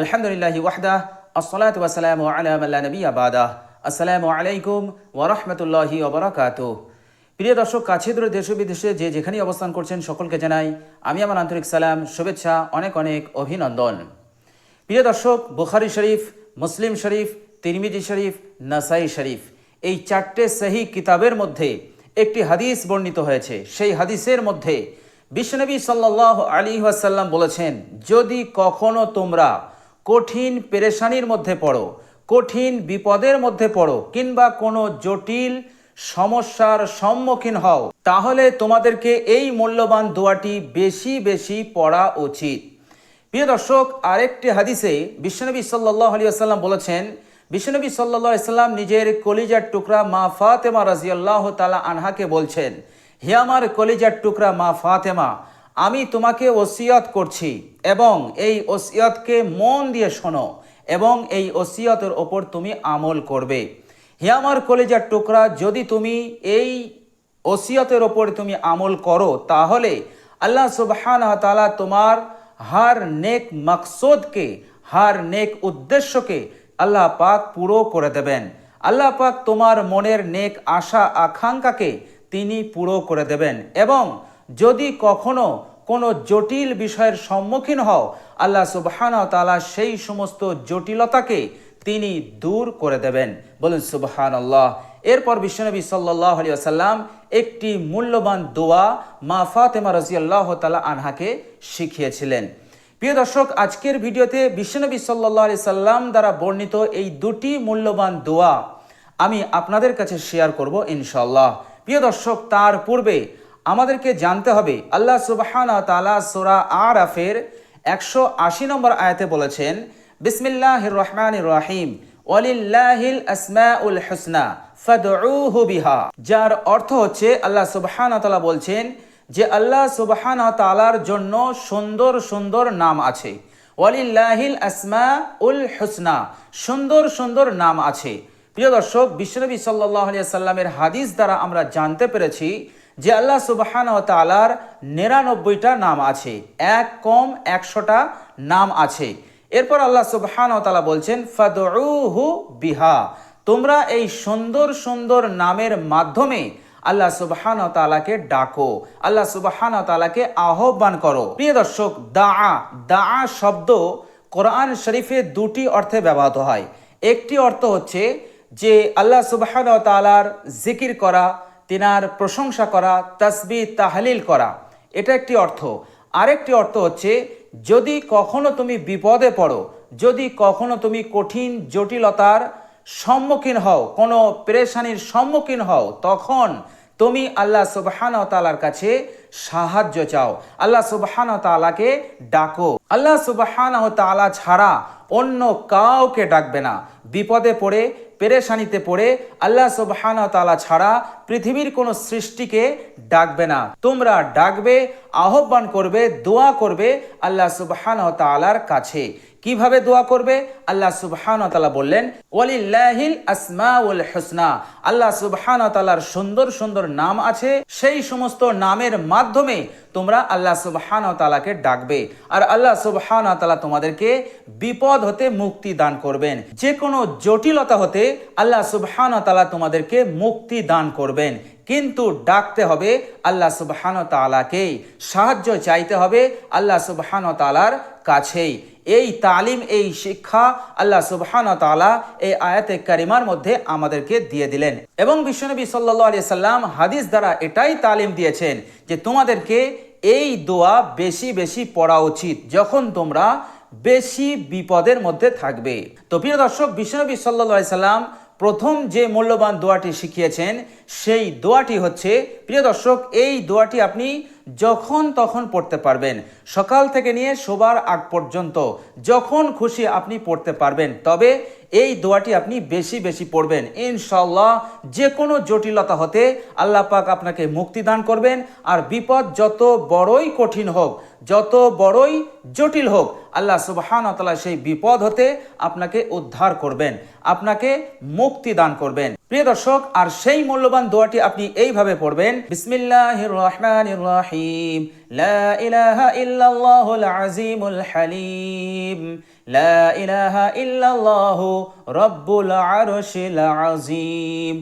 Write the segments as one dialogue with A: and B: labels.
A: আলহামদুলিল্লাহ ওয়াহদা, আসসালাত ওয়াসালাম আলা নবী আবাদা আসসালামু আলাইকুম ওরহমতুল্লাহি ওবরাকাত প্রিয় দর্শক, কাছে দূরে দেশ বিদেশে যে যেখানেই অবস্থান করছেন, সকলকে জানাই আমি আমার আন্তরিক সালাম, শুভেচ্ছা, অনেক অনেক অভিনন্দন। প্রিয় দর্শক, বুখারি শরীফ, মুসলিম শরীফ, তিরমিজি শরীফ, নাসাই শরীফ, এই চারটে সহি কিতাবের মধ্যে একটি হাদিস বর্ণিত হয়েছে। সেই হাদিসের মধ্যে বিশ্বনবী সাল্লাহ আলী ওয়াসাল্লাম বলেছেন, যদি কখনো তোমরা কঠিন পেরেশানির মধ্যে পড়ো, কঠিন বিপদের মধ্যে পড়ো, কিংবা কোনো জটিল সমস্যার সম্মুখীন হও। তাহলে তোমাদেরকে এই মূল্যবান দোয়াটি বেশি বেশি পড়া উচিত। প্রিয় দর্শক, আরেকটি হাদিসে বিশ্বনবী সাল্লাহ আলী আসাল্লাম বলেছেন, বিশ্বনবী সাল্লাহ সাল্লাম নিজের কলিজার টুকরা মা ফাতেমা রাজিয়াল্লাহ তালা আনহাকে বলছেন, হে আমার কলিজার টুকরা মা ফাতেমা আমি তোমাকে ওসিয়ত করছি এবং এই ওসিয়তকে মন দিয়ে শোনো এবং এই ওসিয়তের ওপর তুমি আমল করবে। হে আমার কলেজার টুকরা, যদি তুমি এই ওসিয়তের ওপর তুমি আমল করো, তাহলে আল্লাহ সুবহান তালা তোমার হার নেক মকসুদকে, হার নেক উদ্দেশ্যকে আল্লাহ পাক পুরো করে দেবেন। আল্লাহ পাক তোমার মনের নেক আশা, আকাঙ্ক্ষাকে তিনি পুরো করে দেবেন এবং যদি কখনো কোনো জটিল বিষয়ের সম্মুখীন হও, আল্লাহ সুবহান তালা সেই সমস্ত জটিলতাকে তিনি দূর করে দেবেন। বলুন সুবহান আল্লাহ এরপর বিশ্বনবী সাল্লাহ আলী আসাল্লাম একটি মূল্যবান দোয়া মা ফাতেমা রাজিয়াল্লাহ তালা আনহাকে শিখিয়েছিলেন। প্রিয় দর্শক, আজকের ভিডিওতে বিশ্বনবী সাল্লাহ আলি সাল্লাম দ্বারা বর্ণিত এই দুটি মূল্যবান দোয়া আমি আপনাদের কাছে শেয়ার করব ইনশাল্লাহ প্রিয় দর্শক, তার পূর্বে আমাদেরকে জানতে হবে। আল্লাহ সুবাহান তালা সোরা আর আফের একশো আশি নম্বর আয়াতে বলেছেন বিসমিল্লাহ রহমান রাহিম। ওয়ালিল্লাহিল আসমাউল হুসনা, ফাদউহু বিহা। যার অর্থ হচ্ছে, আল্লাহ সুবহান তাআলা বলছেন যে, আল্লাহ সুবহান তাআলার জন্য সুন্দর সুন্দর নাম আছে। ওয়ালিল্লাহিল আসমা উল হুসনা, সুন্দর সুন্দর নাম আছে। প্রিয় দর্শক, বিশ্বনবী সাল্লাহ আলিয়া সাল্লামের হাদিস দ্বারা আমরা জানতে পেরেছি যে আল্লাহ সুবাহান তালার নিরানব্বইটা নাম আছে। এক কম একশোটা নাম আছে। এরপর আল্লাহ সুবাহান তালা বলছেন ফাদহু বিহা। তোমরা এই সুন্দর সুন্দর নামের মাধ্যমে আল্লাহ সুবাহান তালাকে ডাকো। আল্লাহ সুবাহান তালাকে আহ্বান করো। প্রিয় দর্শক দা দা শব্দ কোরআন শরীফে দুটি অর্থে ব্যবহৃত হয়। একটি অর্থ হচ্ছে যে আল্লাহ সুবাহান তালার জিকির করা তিনার প্রশংসা করা, তসবি, তাহলিল করা। এটা একটি অর্থ। আরেকটি অর্থ হচ্ছে, যদি কখনো তুমি বিপদে পড়ো, যদি কখনো তুমি কঠিন জটিলতার সম্মুখীন হও, কোনো পেরেশানির সম্মুখীন হও, তখন তুমি আল্লাহ সুবাহানতালার কাছে সাহায্য চাও। আল্লাহ সুবহান তালাকে ডাকো। আল্লাহ সুবহান তালা ছাড়া অন্য কাউকে ডাকবে না। বিপদে পড়ে, পেরেশানিতে পড়ে আল্লাহ সুবহান তালা ছাড়া পৃথিবীর কোনো সৃষ্টিকে ডাকবে না। তোমরা ডাকবে, আহ্বান করবে, দোয়া করবে আল্লাহ সুবহান তালার কাছে। কীভাবে দোয়া করবে? আল্লাহ সুবহান তালা বললেন, ওয়ালিল্লাহিল আসমাউল হুসনা। আল্লাহ সুবহান তালার সুন্দর সুন্দর নাম আছে। সেই সমস্ত নামের মাধ্যমে তোমরা আল্লাহ সুবহান তালাকে ডাকবে। আর আল্লাহ সুবহান তালা তোমাদেরকে বিপদ হতে মুক্তি দান করবেন। যে কোনো জটিলতা হতে আল্লাহ সুবহান তালা তোমাদেরকে মুক্তি দান করবেন। কিন্তু ডাকতে হবে আল্লাহ সুবহান তালাকেই সাহায্য চাইতে হবে আল্লাহ সুবহান তালার কাছেই। এই তালিম, এই শিক্ষা আল্লাহ সুবহান তালা এই আয়াতে কারিমার মধ্যে আমাদেরকে দিয়ে দিলেন। এবং বিশ্বনবী সাল্লা আলিয়া সাল্লাম হাদিস দ্বারা এটাই তালিম দিয়েছেন যে তোমাদেরকে এই দোয়া বেশি বেশি পড়া উচিত যখন তোমরা বেশি বিপদের মধ্যে থাকবে। তো প্রিয় দর্শক, বিশ্বনবী সাল্লা সাল্লাম প্রথম যে মূল্যবান দোয়াটি শিখিয়েছেন, সেই দোয়াটি হচ্ছে, প্রিয় দর্শক, এই দোয়াটি আপনি যখন তখন পড়তে পারবেন। সকাল থেকে নিয়ে শোবার আগ পর্যন্ত যখন খুশি আপনি পড়তে পারবেন। তবে এই দোয়াটি আপনি বেশি বেশি পড়বেন। ইনশাল্লাহ যে কোনো জটিলতা হতে আল্লাহ পাক আপনাকে মুক্তি দান করবেন। আর বিপদ যত বড়ই কঠিন হোক, যত বড়ই জটিল হোক আল্লাহ সুবহান তালা সেই বিপদ হতে আপনাকে উদ্ধার করবেন, আপনাকে মুক্তি দান করবেন। প্রিয় দর্শক, আর সেই মূল্যবান দোয়াটি আপনি এইভাবে পড়বেন, বিসমিল্লাহির রহমানির রহিম, লা ইলাহা আজিমুল হালিম, লা ইলাহা ইল্লাল্লাহু রব্বুল আরশিল আজিম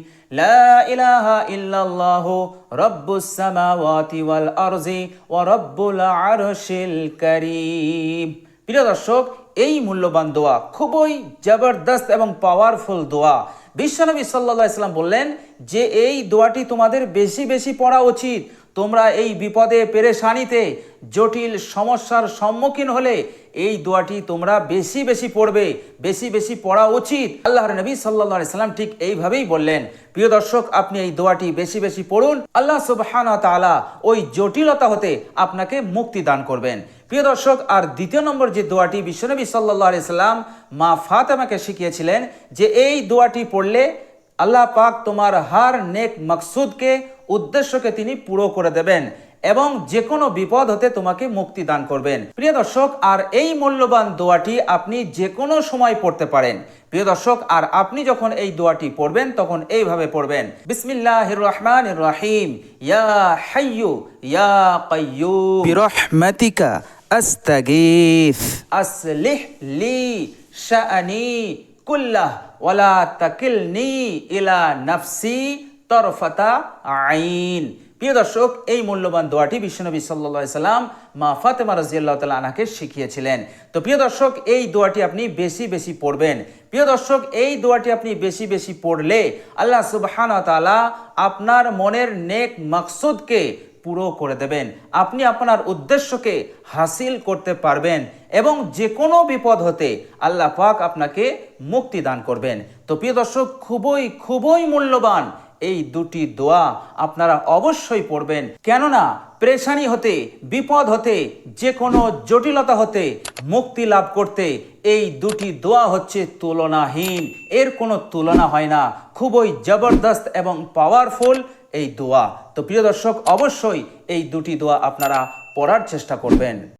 A: ইলাহা ইল্লাল্লাহু রব্বুস সামাওয়াতি ওয়াল আরজি ওয়া রব্বুল আরশিল কারীম। প্রিয় দর্শক, এই মূল্যবান দোয়া খুবই জবরদস্ত এবং পাওয়ারফুল দোয়া। বিশ্বনবী সাল্লা ইসলাম বললেন, যে এই দোয়াটি তোমাদের বেশি বেশি পড়া উচিত। তোমরা এই বিপদে পেরেশানিতে, জটিল সমস্যার সম্মুখীন হলে এই দোয়াটি তোমরা বেশি বেশি পড়বে, বেশি বেশি পড়া উচিত। আল্লাহর নবী সাল্লাহ সাল্লাম ঠিক এইভাবেই বললেন। প্রিয় দর্শক, আপনি এই দোয়াটি বেশি বেশি পড়ুন, আল্লাহ সুবহান তাআলা ওই জটিলতা হতে আপনাকে মুক্তি দান করবেন। প্রিয় দর্শক, আর দ্বিতীয় নম্বর যে দোয়াটি বিশ্বনবী সাল্লাহ সাল্লাম মা ফাতেমাকে শিখিয়েছিলেন যে এই দোয়াটি পড়লে আল্লাহ পাক তোমার হার, নেক মকসুদকে, উদ্দেশ্যকে তিনি পুরো করে দেবেন। এবং যে কোনো বিপদ হতে তোমাকে মুক্তি দান করবেন। প্রিয় দর্শক আর এই মূল্যবান দোয়াটি আপনি যে কোনো সময় পড়তে পারেন। প্রিয় দর্শক আর আপনি যখন এই দোয়াটি পড়বেন তখন এইভাবে পড়বেন বিসমিল্লাহির রহমানির রহিম ইয়া হাইয়ু ইয়া কাইয়ুম। বিরহমাতিকা আস্তাগীথ আসলিহ লি শাআনি কুল্লাহ ওয়ালা তাকিলনি ইলা নাফসি তরফাতা আইন। প্রিয় দর্শক, এই মূল্যবান দোয়াটি বিশ্বনবী সাল্লা সাল্লাম মা ফাতেমা রাজিয়াল্লাহ তালা আনাকে শিখিয়েছিলেন। তো প্রিয় দর্শক, এই দোয়াটি আপনি বেশি বেশি পড়বেন। প্রিয় দর্শক, এই দোয়াটি আপনি বেশি বেশি পড়লে আল্লাহ সুবহান তালা আপনার মনের নেক মাকসুদকে পুরো করে দেবেন। আপনি আপনার উদ্দেশ্যকে হাসিল করতে পারবেন এবং যে কোনো বিপদ হতে আল্লাহ পাক আপনাকে মুক্তি দান করবেন। তো প্রিয় দর্শক, খুবই খুবই মূল্যবান এই দুটি দোয়া আপনারা অবশ্যই পড়বেন। কেননা, প্রেশানি হতে, বিপদ হতে যে কোনো জটিলতা হতে, মুক্তি লাভ করতে এই দুটি দোয়া হচ্ছে তুলনাহীন। এর কোনো তুলনা হয় না। খুবই জবরদস্ত এবং পাওয়ারফুল এই দোয়া। তো প্রিয় দর্শক, অবশ্যই এই দুটি দোয়া আপনারা পড়ার চেষ্টা করবেন।